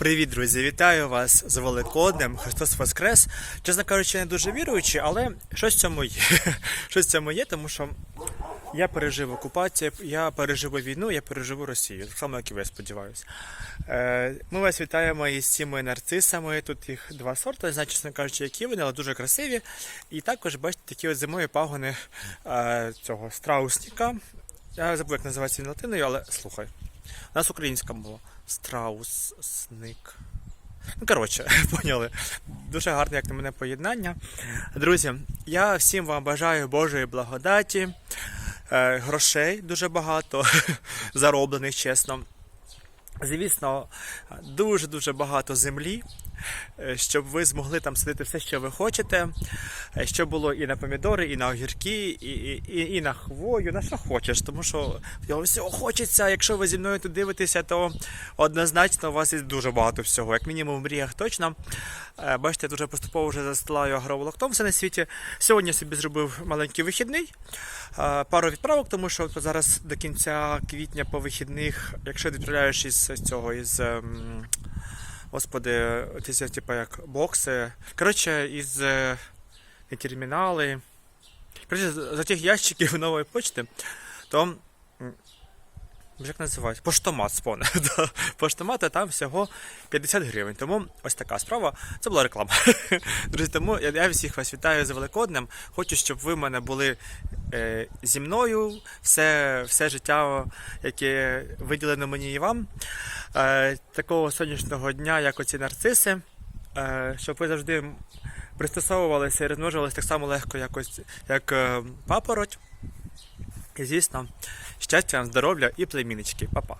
Привіт, друзі! Вітаю вас з Великоднем. Христос Воскрес. Чесно кажучи, не дуже віруючий, але щось в цьому є. Щось в цьому є, тому що я пережив окупацію, я переживу війну, я переживу Росію. Так само, як і ви, сподіваюся. Е, Ми вас вітаємо із цими нарцисами. Тут їх два сорти, не знаю, чесно кажучи, які вони, але дуже красиві. І також бачите такі от зимові пагони е, цього страусника. Я забув, як називається він латиною, але слухай. У нас українська мова. Страусник. Ну, коротше, поняли. Дуже гарне, як на мене, поєднання. Друзі, я всім вам бажаю Божої благодаті, е, грошей дуже багато, зароблених, чесно. Звісно, дуже-дуже багато землі, щоб ви змогли там садити все, що ви хочете, е, щоб було і на помідори, і на огірки, і, і, і, на хвою, на що хочеш. Тому що його всього хочеться. Якщо ви зі мною тут дивитеся, то однозначно у вас є дуже багато всього. Як мінімум в мріях точно. Е, Бачите, я дуже поступово вже застилаю агроволоктом все на світі. Сьогодні я собі зробив маленький вихідний. Е, Пару відправок, тому що зараз до кінця квітня по вихідних, якщо відправляєш із цього, із. Господи, ці типу як бокси. Коротше, із е, не термінали. Коротше, за тих ящиків нової почти, то. М, Як називають? Поштомат спон. Да. Поштомат, а там всього 50 гривень. Тому ось така справа. Це була реклама. Друзі, тому я, всіх вас вітаю з Великоднем. Хочу, щоб ви в мене були е, зі мною все, все життя, яке виділено мені і вам. Е, такого сонячного дня, як оці нарциси, е, щоб ви завжди пристосовувалися і розмножувалися так само легко, як, ось, як е, папороть. І звісно, щастя здоров'я і племіннички. Па-па.